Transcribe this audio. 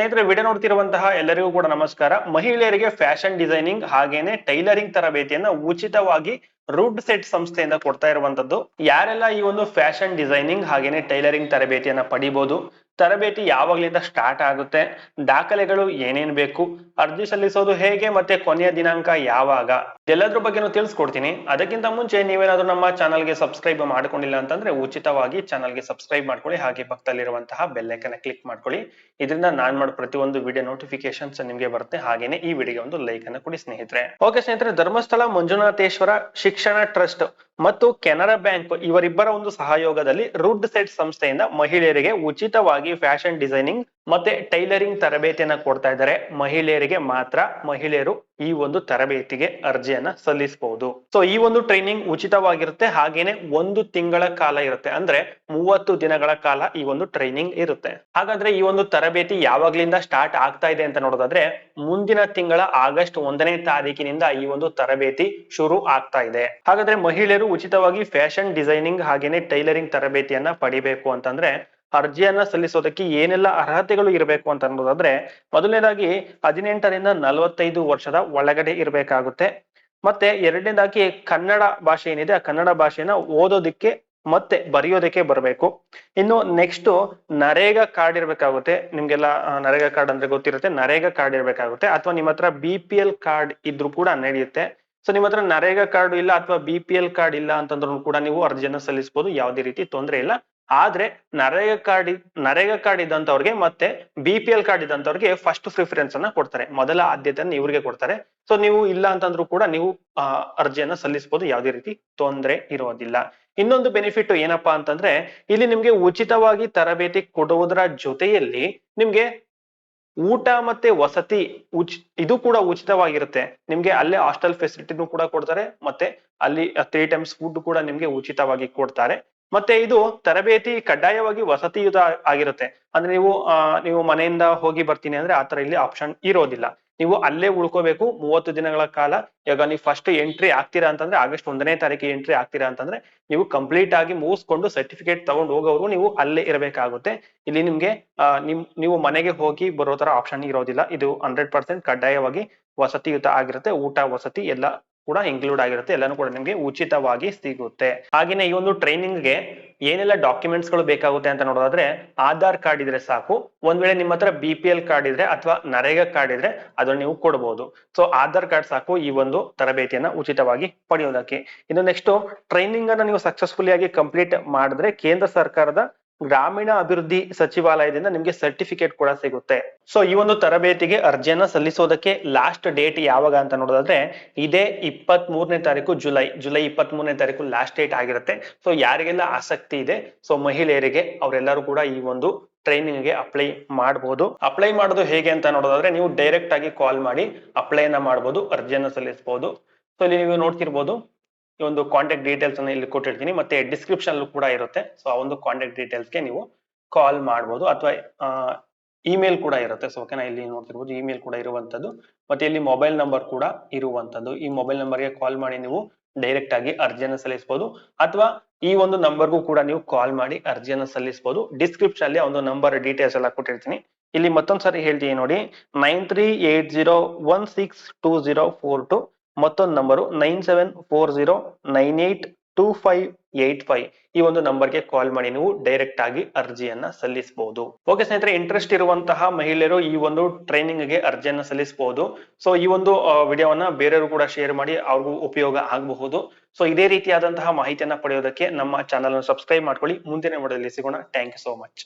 ಸ್ನೇಹಿತರೆ, ವಿಡಿಯೋ ನೋಡ್ತಿರುವಂತಹ ಎಲ್ಲರಿಗೂ ಕೂಡ ನಮಸ್ಕಾರ. ಮಹಿಳೆಯರಿಗೆ ಫ್ಯಾಷನ್ ಡಿಸೈನಿಂಗ್ ಹಾಗೇನೆ ಟೈಲರಿಂಗ್ ತರಬೇತಿಯನ್ನ ಉಚಿತವಾಗಿ ರೂಡ್ ಸೆಟ್ ಸಂಸ್ಥೆಯಿಂದ ಕೊಡ್ತಾ ಇರುವಂತದ್ದು. ಯಾರೆಲ್ಲ ಈ ಒಂದು ಫ್ಯಾಷನ್ ಡಿಸೈನಿಂಗ್ ಹಾಗೇನೆ ಟೈಲರಿಂಗ್ ತರಬೇತಿಯನ್ನ ಪಡಿಬಹುದು ತರಬೇತಿ ಯಾವಾಗ್ಲಿಂದ ಸ್ಟಾರ್ಟ್ ಆಗುತ್ತೆ, ದಾಖಲೆಗಳು ಏನೇನ್ ಬೇಕು, ಅರ್ಜಿ ಸಲ್ಲಿಸೋದು ಹೇಗೆ ಮತ್ತೆ ಕೊನೆಯ ದಿನಾಂಕ ಯಾವಾಗ ಎಲ್ಲದ್ರ ಬಗ್ಗೆ ತಿಳಿಸ್ಕೊಡ್ತೀನಿ. ಅದಕ್ಕಿಂತ ಮುಂಚೆ ನೀವೇನಾದ್ರೂ ನಮ್ಮ ಚಾನಲ್ಗೆ ಸಬ್ಸ್ಕ್ರೈಬ್ ಮಾಡ್ಕೊಂಡಿಲ್ಲ ಅಂತಂದ್ರೆ ಉಚಿತವಾಗಿ ಚಾನಲ್ಗೆ ಸಬ್ಸ್ಕ್ರೈಬ್ ಮಾಡ್ಕೊಳ್ಳಿ, ಹಾಗೆ ಪಕ್ಕದಲ್ಲಿರುವಂತಹ ಬೆಲ್ಲೈಕನ್ನ ಕ್ಲಿಕ್ ಮಾಡ್ಕೊಳ್ಳಿ. ಇದರಿಂದ ನಾನ್ ಮಾಡೋ ಪ್ರತಿಯೊಂದು ವಿಡಿಯೋ ನೋಟಿಫಿಕೇಶನ್ಸ್ ನಿಮ್ಗೆ ಬರುತ್ತೆ, ಹಾಗೇನೆ ಈ ವಿಡಿಯೋಗೆ ಒಂದು ಲೈಕ್ ಅನ್ನ ಕೊಡಿ ಸ್ನೇಹಿತರೆ. ಓಕೆ ಸ್ನೇಹಿತರೆ, ಧರ್ಮಸ್ಥಳ ಮಂಜುನಾಥೇಶ್ವರ ಶಿಕ್ಷಣ ಟ್ರಸ್ಟ್ ಮತ್ತು ಕೆನರಾ ಬ್ಯಾಂಕ್ ಇವರಿಬ್ಬರ ಒಂದು ಸಹಯೋಗದಲ್ಲಿ ರುಡ್ ಸೆಟ್ ಸಂಸ್ಥೆಯಿಂದ ಮಹಿಳೆಯರಿಗೆ ಉಚಿತವಾಗಿ ಫ್ಯಾಷನ್ ಡಿಸೈನಿಂಗ್ ಮತ್ತೆ ಟೈಲರಿಂಗ್ ತರಬೇತಿಯನ್ನ ಕೊಡ್ತಾ ಇದ್ದಾರೆ. ಮಹಿಳೆಯರಿಗೆ ಮಾತ್ರ, ಮಹಿಳೆಯರು ಈ ಒಂದು ತರಬೇತಿಗೆ ಅರ್ಜಿಯನ್ನ ಸಲ್ಲಿಸಬಹುದು ಸೊ ಈ ಒಂದು ಟ್ರೈನಿಂಗ್ ಉಚಿತವಾಗಿರುತ್ತೆ. ಹಾಗೇನೆ ಒಂದು ತಿಂಗಳ ಕಾಲ ಇರುತ್ತೆ. ಅಂದ್ರೆ ಮೂವತ್ತು ದಿನಗಳ ಕಾಲ ಈ ಒಂದು ಟ್ರೈನಿಂಗ್ ಇರುತ್ತೆ. ಹಾಗಾದ್ರೆ ಈ ಒಂದು ತರಬೇತಿ ಯಾವಾಗ್ಲಿಂದ ಸ್ಟಾರ್ಟ್ ಆಗ್ತಾ ಇದೆ ಅಂತ ನೋಡೋದಾದ್ರೆ, ಮುಂದಿನ ತಿಂಗಳ ಆಗಸ್ಟ್ ಒಂದನೇ ತಾರೀಕಿನಿಂದ ಈ ಒಂದು ತರಬೇತಿ ಶುರು ಆಗ್ತಾ ಇದೆ. ಹಾಗಾದ್ರೆ ಮಹಿಳೆಯರು ಉಚಿತವಾಗಿ ಫ್ಯಾಷನ್ ಡಿಸೈನಿಂಗ್ ಹಾಗೇನೆ ಟೈಲರಿಂಗ್ ತರಬೇತಿಯನ್ನ ಪಡಿಬೇಕು ಅಂತಂದ್ರೆ ಅರ್ಜಿಯನ್ನ ಸಲ್ಲಿಸೋದಕ್ಕೆ ಏನೆಲ್ಲ ಅರ್ಹತೆಗಳು ಇರಬೇಕು ಅಂತ ಅನ್ನೋದಾದ್ರೆ, ಮೊದಲನೇದಾಗಿ ಹದಿನೆಂಟರಿಂದ ನಲವತ್ತೈದು ವರ್ಷದ ಒಳಗಡೆ ಇರಬೇಕಾಗುತ್ತೆ. ಮತ್ತೆ ಎರಡನೇದಾಗಿ ಕನ್ನಡ ಭಾಷೆ ಏನಿದೆ, ಆ ಕನ್ನಡ ಭಾಷೆನ ಓದೋದಿಕ್ಕೆ ಮತ್ತೆ ಬರೆಯೋದಕ್ಕೆ ಬರಬೇಕು. ಇನ್ನು ನೆಕ್ಸ್ಟ್ ನರೇಗಾ ಕಾರ್ಡ್ ಇರಬೇಕಾಗುತ್ತೆ. ನಿಮ್ಗೆಲ್ಲ ನರೇಗ ಕಾರ್ಡ್ ಅಂದ್ರೆ ಗೊತ್ತಿರುತ್ತೆ, ನರೇಗಾ ಕಾರ್ಡ್ ಇರಬೇಕಾಗುತ್ತೆ. ಅಥವಾ ನಿಮ್ಮ ಹತ್ರ ಬಿ ಪಿ ಎಲ್ ಕಾರ್ಡ್ ಇದ್ರೂ ಕೂಡ ನಡೆಯುತ್ತೆ. ಸೊ ನಿಮ್ಮ ಹತ್ರ ನರೇಗಾ ಕಾರ್ಡ್ ಇಲ್ಲ ಅಥವಾ ಬಿ ಪಿ ಎಲ್ ಕಾರ್ಡ್ ಇಲ್ಲ ಅಂತಂದ್ರೂ ಕೂಡ ನೀವು ಅರ್ಜಿಯನ್ನು ಸಲ್ಲಿಸಬಹುದು ಯಾವುದೇ ರೀತಿ ತೊಂದರೆ ಇಲ್ಲ. ಆದ್ರೆ ನರೇಗಾ ಕಾರ್ಡ್ ನರೇಗಾ ಕಾರ್ಡ್ ಇದ್ದಂತವ್ರಿಗೆ ಮತ್ತೆ ಬಿ ಪಿ ಎಲ್ ಕಾರ್ಡ್ ಇದ್ದಂತವ್ರಿಗೆ ಫಸ್ಟ್ ಪ್ರಿಫರೆನ್ಸ್ ಅನ್ನ ಕೊಡ್ತಾರೆ. ಮೊದಲ ಆದ್ಯತೆಯನ್ನು ಇವ್ರಿಗೆ ಕೊಡ್ತಾರೆ. ಸೊ ನೀವು ಇಲ್ಲ ಅಂತಂದ್ರೂ ಕೂಡ ನೀವು ಅರ್ಜಿಯನ್ನ ಸಲ್ಲಿಸಬಹುದು ಯಾವುದೇ ರೀತಿ ತೊಂದರೆ ಇರೋದಿಲ್ಲ. ಇನ್ನೊಂದು ಬೆನಿಫಿಟ್ ಏನಪ್ಪಾ ಅಂತಂದ್ರೆ, ಇಲ್ಲಿ ನಿಮ್ಗೆ ಉಚಿತವಾಗಿ ತರಬೇತಿ ಕೊಡುವುದರ ಜೊತೆಯಲ್ಲಿ ನಿಮ್ಗೆ ಊಟ ಮತ್ತೆ ವಸತಿ ಉಚ್, ಇದು ಕೂಡ ಉಚಿತವಾಗಿರುತ್ತೆ. ನಿಮ್ಗೆ ಅಲ್ಲೇ ಹಾಸ್ಟೆಲ್ ಫೆಸಿಲಿಟಿನೂ ಕೂಡ ಕೊಡ್ತಾರೆ. ಮತ್ತೆ ಅಲ್ಲಿ ತ್ರೀ ಟೈಮ್ಸ್ ಫುಡ್ ಕೂಡ ನಿಮ್ಗೆ ಉಚಿತವಾಗಿ ಕೊಡ್ತಾರೆ. ಮತ್ತೆ ಇದು ತರಬೇತಿ ಕಡ್ಡಾಯವಾಗಿ ವಸತಿಯುತ ಆಗಿರುತ್ತೆ. ಅಂದ್ರೆ ನೀವು ನೀವು ಮನೆಯಿಂದ ಹೋಗಿ ಬರ್ತೀನಿ ಅಂದ್ರೆ ಆತರ ಇಲ್ಲಿ ಆಪ್ಷನ್ ಇರೋದಿಲ್ಲ. ನೀವು ಅಲ್ಲೇ ಉಳ್ಕೋಬೇಕು, ಮೂವತ್ತು ದಿನಗಳ ಕಾಲ. ಇವಾಗ ನೀವು ಫಸ್ಟ್ ಎಂಟ್ರಿ ಆಗ್ತೀರಾ ಅಂತಂದ್ರೆ ಆಗಸ್ಟ್ ಒಂದನೇ ತಾರೀಕಿಗೆ ಎಂಟ್ರಿ ಆಗ್ತೀರಾ ಅಂತಂದ್ರೆ ನೀವು ಕಂಪ್ಲೀಟ್ ಆಗಿ ಮುಗಿಸ್ಕೊಂಡು ಸರ್ಟಿಫಿಕೇಟ್ ತಗೊಂಡು ಹೋಗೋರು ನೀವು ಅಲ್ಲೇ ಇರಬೇಕಾಗುತ್ತೆ. ಇಲ್ಲಿ ನಿಮ್ಗೆ ನಿಮ್, ನೀವು ಮನೆಗೆ ಹೋಗಿ ಬರೋ ತರ ಆಪ್ಷನ್ ಇರೋದಿಲ್ಲ. ಇದು ಹಂಡ್ರೆಡ್ ಪರ್ಸೆಂಟ್ ಕಡ್ಡಾಯವಾಗಿ ವಸತಿಯುತ ಆಗಿರುತ್ತೆ. ಊಟ, ವಸತಿ ಎಲ್ಲ ಕೂಡ ಇನ್ಕ್ಲೂಡ್ ಆಗಿರುತ್ತೆ, ಎಲ್ಲಾನು ಕೂಡ ನಿಮಗೆ ಉಚಿತವಾಗಿ ಸಿಗುತ್ತೆ. ಹಾಗೇನೆ ಈ ಒಂದು ಟ್ರೈನಿಂಗ್ಗೆ ಏನೆಲ್ಲ ಡಾಕ್ಯುಮೆಂಟ್ಸ್ಗಳು ಬೇಕಾಗುತ್ತೆ ಅಂತ ನೋಡೋದಾದ್ರೆ, ಆಧಾರ್ ಕಾರ್ಡ್ ಇದ್ರೆ ಸಾಕು, ಒಂದ್ ವೇಳೆ ನಿಮ್ಮ ಹತ್ರ ಬಿ ಪಿ ಎಲ್ ಕಾರ್ಡ್ ಇದ್ರೆ ಅಥವಾ ನರೇಗಾ ಕಾರ್ಡ್ ಇದ್ರೆ ಅದನ್ನ ನೀವು ಕೊಡಬಹುದು ಸೊ ಆಧಾರ್ ಕಾರ್ಡ್ ಸಾಕು ಈ ಒಂದು ತರಬೇತಿಯನ್ನ ಉಚಿತವಾಗಿ ಪಡೆಯೋದಕ್ಕೆ. ಇನ್ನು ನೆಕ್ಸ್ಟ್ ಟ್ರೈನಿಂಗ್ ಅನ್ನ ನೀವು ಸಕ್ಸಸ್ಫುಲಿ ಆಗಿ ಕಂಪ್ಲೀಟ್ ಮಾಡಿದ್ರೆ ಕೇಂದ್ರ ಸರ್ಕಾರದ ಗ್ರಾಮೀಣ ಅಭಿವೃದ್ಧಿ ಸಚಿವಾಲಯದಿಂದ ನಿಮ್ಗೆ ಸರ್ಟಿಫಿಕೇಟ್ ಕೂಡ ಸಿಗುತ್ತೆ. ಸೊ ಈ ಒಂದು ತರಬೇತಿಗೆ ಅರ್ಜಿಯನ್ನ ಸಲ್ಲಿಸೋದಕ್ಕೆ ಲಾಸ್ಟ್ ಡೇಟ್ ಯಾವಾಗ ಅಂತ ನೋಡೋದಾದ್ರೆ, ಇದೇ ಇಪ್ಪತ್ತ್ ಮೂರನೇ ತಾರೀಕು ಜುಲೈ ಜುಲೈ ಇಪ್ಪತ್ತ್ ಮೂರನೇ ತಾರೀಕು ಲಾಸ್ಟ್ ಡೇಟ್ ಆಗಿರುತ್ತೆ. ಸೊ ಯಾರಿಗೆಲ್ಲ ಆಸಕ್ತಿ ಇದೆ ಸೊ ಮಹಿಳೆಯರಿಗೆ, ಅವರೆಲ್ಲರೂ ಕೂಡ ಈ ಒಂದು ಟ್ರೈನಿಂಗ್ಗೆ ಅಪ್ಲೈ ಮಾಡಬಹುದು ಅಪ್ಲೈ ಮಾಡೋದು ಹೇಗೆ ಅಂತ ನೋಡೋದಾದ್ರೆ, ನೀವು ಡೈರೆಕ್ಟ್ ಆಗಿ ಕಾಲ್ ಮಾಡಿ ಅಪ್ಲೈನ ಮಾಡಬಹುದು ಅರ್ಜಿಯನ್ನ ಸಲ್ಲಿಸಬಹುದು ಸೊ ಇಲ್ಲಿ ನೀವು ನೋಡ್ತಿರ್ಬೋದು ಈ ಒಂದು ಕಾಂಟ್ಯಾಕ್ಟ್ ಡೀಟೇಲ್ಸ್ ಅನ್ನ ಇಲ್ಲಿ ಕೊಟ್ಟಿರ್ತೀನಿ. ಮತ್ತೆ ಡಿಸ್ಕ್ರಿಪ್ಷನ್ ಕೂಡ ಇರುತ್ತೆ. ಸೊ ಆ ಒಂದು ಕಾಂಟ್ಯಾಕ್ಟ್ ಡೀಟೇಲ್ಸ್ಗೆ ನೀವು ಕಾಲ್ ಮಾಡ್ಬೋದು. ಅಥವಾ ಇಮೇಲ್ ಕೂಡ ಇರುತ್ತೆ. ಸೊ ಓಕೆನಾ ಇಲ್ಲಿ ನೋಡ್ತಿರ್ಬೋದು ಇಮೇಲ್ ಕೂಡ ಇರುವಂತದ್ದು ಮತ್ತೆ ಇಲ್ಲಿ ಮೊಬೈಲ್ ನಂಬರ್ ಕೂಡ ಇರುವಂತದ್ದು ಈ ಮೊಬೈಲ್ ನಂಬರ್ಗೆ ಕಾಲ್ ಮಾಡಿ ನೀವು ಡೈರೆಕ್ಟ್ ಆಗಿ ಅರ್ಜಿಯನ್ನು ಸಲ್ಲಿಸಬಹುದು ಅಥವಾ ಈ ಒಂದು ನಂಬರ್ಗೂ ಕೂಡ ನೀವು ಕಾಲ್ ಮಾಡಿ ಅರ್ಜಿಯನ್ನು ಸಲ್ಲಿಸಬಹುದು ಡಿಸ್ಕ್ರಿಪ್ಷನ್ ಅಲ್ಲಿ ಒಂದು ನಂಬರ್ ಡೀಟೇಲ್ಸ್ ಎಲ್ಲ ಕೊಟ್ಟಿರ್ತೀನಿ. ಇಲ್ಲಿ ಮತ್ತೊಂದ್ಸರಿ ಹೇಳ್ತೀನಿ ನೋಡಿ. Nine three eight zero one six two zero four two ಮತ್ತೊಂದು number nine seven four zero nine eight two five eight five ಈ ಒಂದು ನಂಬರ್ಗೆ ಕಾಲ್ ಮಾಡಿ ನೀವು ಡೈರೆಕ್ಟ್ ಆಗಿ ಅರ್ಜಿಯನ್ನ ಸಲ್ಲಿಸಬಹುದು ಓಕೆ ಸ್ನೇಹಿತರೆ ಇಂಟ್ರೆಸ್ಟ್ ಇರುವಂತಹ ಮಹಿಳೆಯರು ಈ ಒಂದು ಟ್ರೈನಿಂಗ್ಗೆ ಅರ್ಜಿಯನ್ನ ಸಲ್ಲಿಸಬಹುದು ಸೊ ಈ ಒಂದು ವಿಡಿಯೋವನ್ನ ಬೇರೆಯವರು ಕೂಡ ಶೇರ್ ಮಾಡಿ ಅವ್ರಿಗೂ ಉಪಯೋಗ ಆಗಬಹುದು. ಸೊ ಇದೇ ರೀತಿಯಾದಂತಹ ಮಾಹಿತಿಯನ್ನ ಪಡೆಯೋದಕ್ಕೆ ನಮ್ಮ ಚಾನಲ್ ಅನ್ನು ಸಬ್ಸ್ಕ್ರೈಬ್ ಮಾಡ್ಕೊಳ್ಳಿ. ಮುಂದಿನ ವಿಡಿಯೋದಲ್ಲಿ ಸಿಗೋಣ. Thank you so much